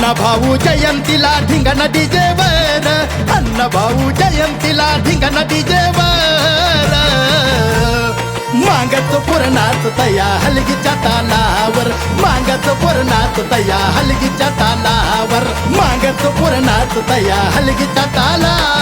अण्णा भाऊ जयंतीला धिंगाणा डीजे वर. अण्णा भाऊ जयंतीला धिंगाणा डीजे वर. मागत पुरणाच तया हलगीच्या तालावर. मागत पुरणाच तया हलगीच्या तालावर. मागत पुरणाच तया हलगीच्या तालावर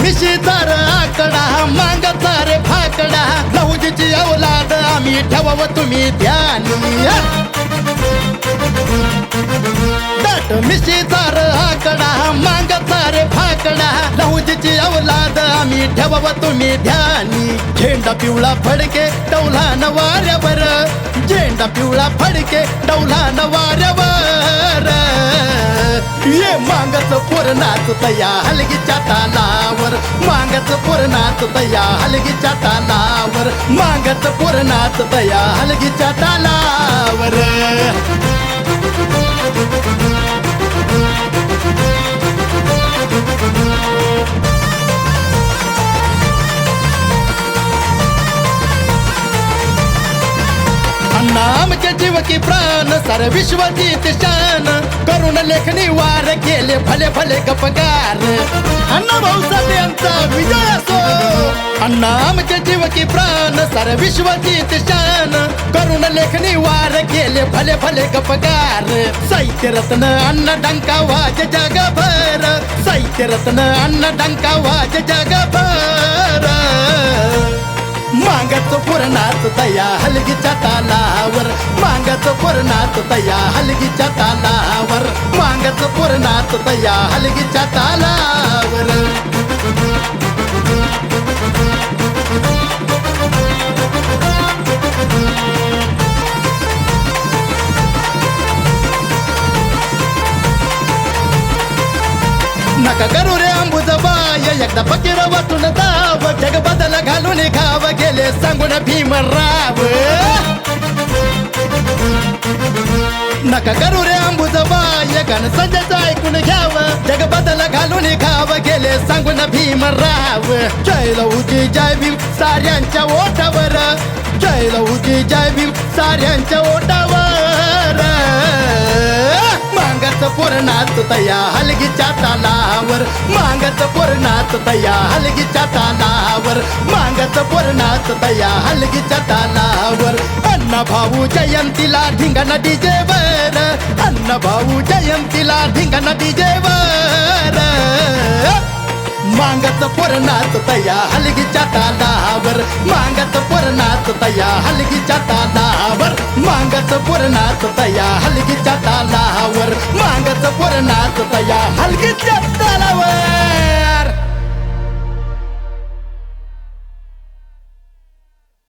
मिशीदार मिशी आकडा मांगतारे फाकडा लहुजीची अवलाद आम्ही ठेवाव तुम्ही ध्यानी दट मिशी आकडा मांगतारे फाकडा लहुजीची अवलाद आम्ही ठेवाव तुम्ही ध्यानी झेंडा पिवळा फडके डौला नवाऱ्यावर झेंडा पिवळा फडके डौला नवाऱ्यावर ये मागत पुरणाच तया हलगीच्या तालावर. मागत पुरणाच तया हलगीच्या तालावर. मागत पुरणाच तया हलगीच्या तालावर माझे जीव की प्राण सर विश्वजीत शान. करुण लेखनी वार केले भले भले गपकार अण्णा भाऊसाहेब यांचा विजय असो. अण्णा आमचे जीव की प्राण सर विश्वजीत शान. करुण लेखनी वार केले भले भले गपकार साहित्य रत्न अण्णा डंका वाज जगभर. साहित्य रत्न अण्णा डंका वाज जगभर. पुरणाच तया हलगीच्या तालावर मागत पुरणाच तया हलगीच्या तालावर मागत पुरणाच तया हलगीच्या तालावर. नका करू रे अंबुजा बाय एकदा फकीर वाटून दाव जग बदल घालून खाव गेले सांगून भीमराव नका करू रे अंबुज बाय गाण संजयचं ऐकून घ्याव. जग बदल घालून खाव गेले सांगून भीमराव जय लहुजी जय भीम साऱ्यांच्या ओठावर. जय लहुजी जय भीम साऱ्यांच्या पुरणाच तया हलगीच्या तालावर मागत पुरणाच तया हलगीच्या तालावर मागत पुरणाच तया हलगीच्या तालावर अण्णा भाऊ जयंतीला धिंगाणा डीजे वर अण्णा भाऊ जयंतीला धिंगाणा डीजे वर मागत पुरणाच तया हलगीच्या तालावर मागत पुरणाच तया हलगीच्या तालावर मागत पुरणात तया हलगीच्या तालावर मागत पुरणात तया हलगी